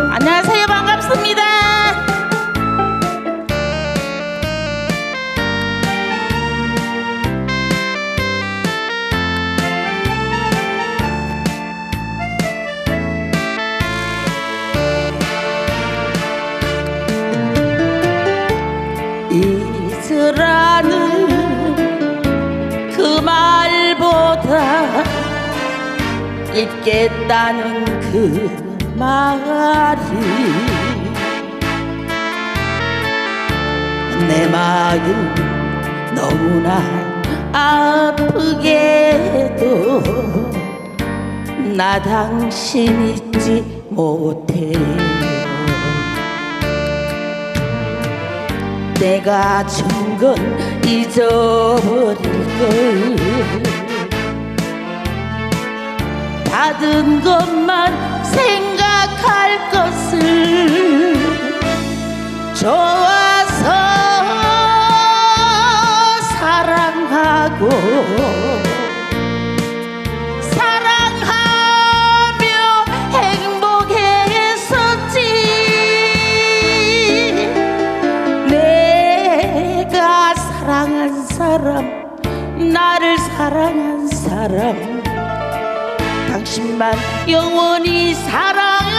안녕하세요. 반갑습니다. 이슬아는 그 말보다 있겠다는 그 말이 내 마음 너무나 아프게도 나 당신 잊지 못해요. 내가 준 건 잊어버릴 걸. 받은 것만 좋아서 사랑하고 사랑하며 행복했었지. 내가 사랑한 사람 나를 사랑한 사람. 당신만 영원히 사랑할래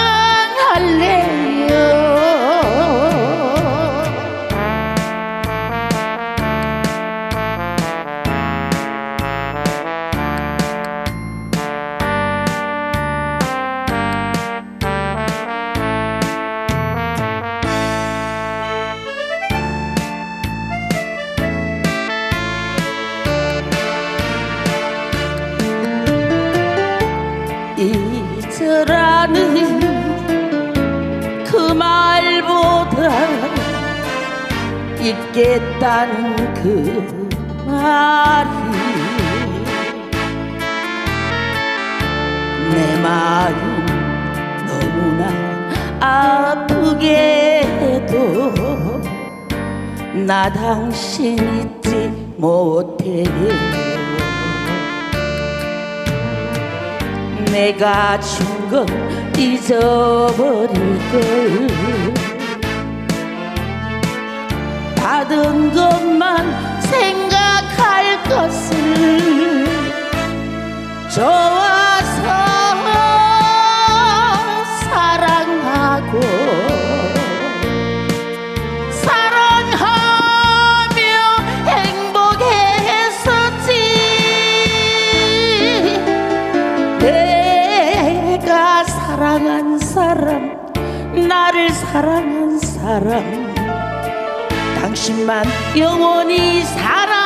잊으라는 그 말보다 잊겠다는 그 말이 내 마음 너무나 아프게도 나 당신 잊지 못해 내가 준 건 잊어버릴 걸. 받은 것만 생각할 것을 좋 사랑한 사람 나를 사랑한 사람. 당신만 영원히 사랑할래요.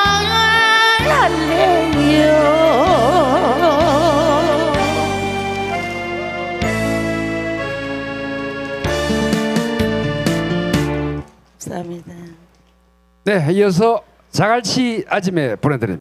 감사합니다. 네, 이어서 자갈치 아지매 보내드립니다.